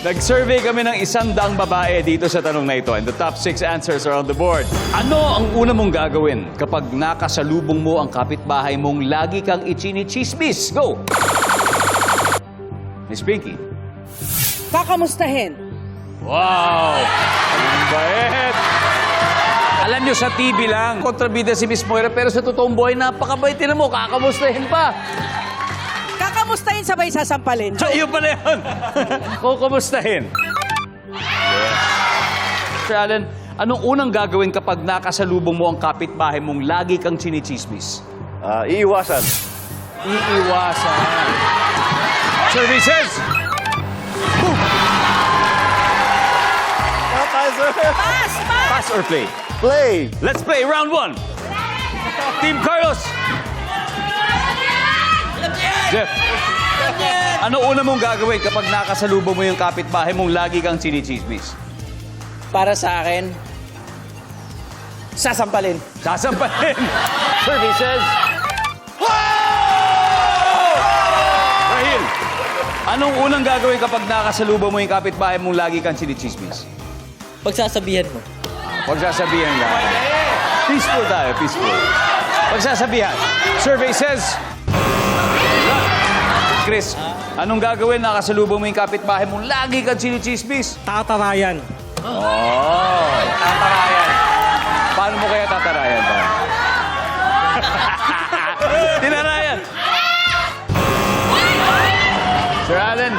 Nag-survey kami ng isang daang babae dito sa tanong na ito and the top six answers are on the board. Ano ang una mong gagawin kapag nakasalubong mo ang kapitbahay mong lagi kang ichinichismis? Go! Miss Pinky. Kakamustahin. Wow! Ang bait! Alam nyo, sa TV lang, kontrabida si Miss Moira, pero sa totoong buhay, napakabait din mo, kakamustahin pa. Kakamustahin sabay sasampalin. So, yun pala yun. Kukumustahin. Yes. Sir Allen, anong unang gagawin kapag nakasalubong mo ang kapitbahay mong lagi kang chinichismis? Ah, iiwasan. Iiwasan. Services! Pass or play? Play. Let's play round one. Team Carlos. Jeff. Ano una mong gagawin kapag nakasalubong mo yung kapitbahay mong lagi kang chinichismis? Para sa akin, sasampalin. Sasampahin. Services. Rahil, anong unang gagawin kapag nakasalubong mo yung kapitbahay mong lagi kang chinichismis? Pagsasabihan mo. Huwag sasabihan lang. Peaceful tayo, peaceful. Huwag sasabihan. Survey says... Chris, anong gagawin nakasalubong mo yung kapitbahay mong lagi kang chinichismis? Tatarayan. Oh, tatarayan. Paano mo kaya tatarayan? Pa? Tinarayan. Sir Allen,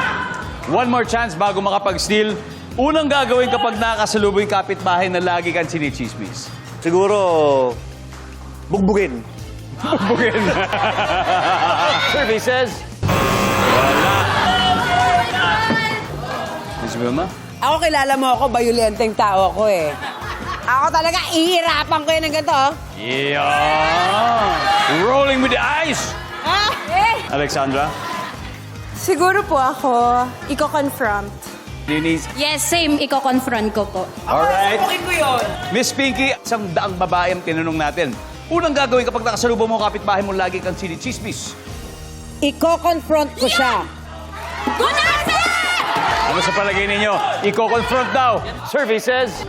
one more chance bago makapag-steal. Unang gagawin kapag nakasalubong yung kapitbahay na lagi kang chinichismis. Siguro, bugbugin. Bugin. Services. Wala. Miss Vilma? Ako kilala mo ako, bayulenteng tao ako eh. Ako talaga, ihirapan ko yan ng ganito. oh. Yeah. Rolling with the eyes. Ah! Eh! Alexandra? Siguro po ako, iko-confront. Denise? Yes, same. Iko-confront ko po. Alright. Sasabukin ko yun. Miss Pinky, isang daang babae ang tinanong natin. Unang gagawin kapag nakasalubong mo kapitbahay mo lagi kang sinichismis. Iko-confront ko siya. Good answer! Ano sa palagay ninyo? Iko-confront daw. Services.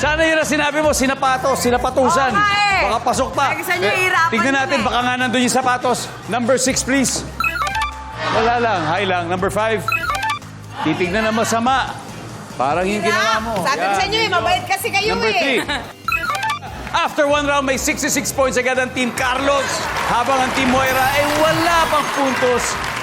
Sana yun ang sinabi mo, sinapatos, sinapatusan. Oo nga eh. Baka pasok pa. Hirapan Tignan yun natin, eh. baka nga nandun yung sapatos. Number six, please. Wala lang, high lang. Number five. Titignan na masama. Parang yung ginawa mo. Sabi ko sa inyo eh, mabait kasi kayo Number eh. three. After one round, may 66 points agad ang Team Carlos. Habang ang Team Moira ay wala pang puntos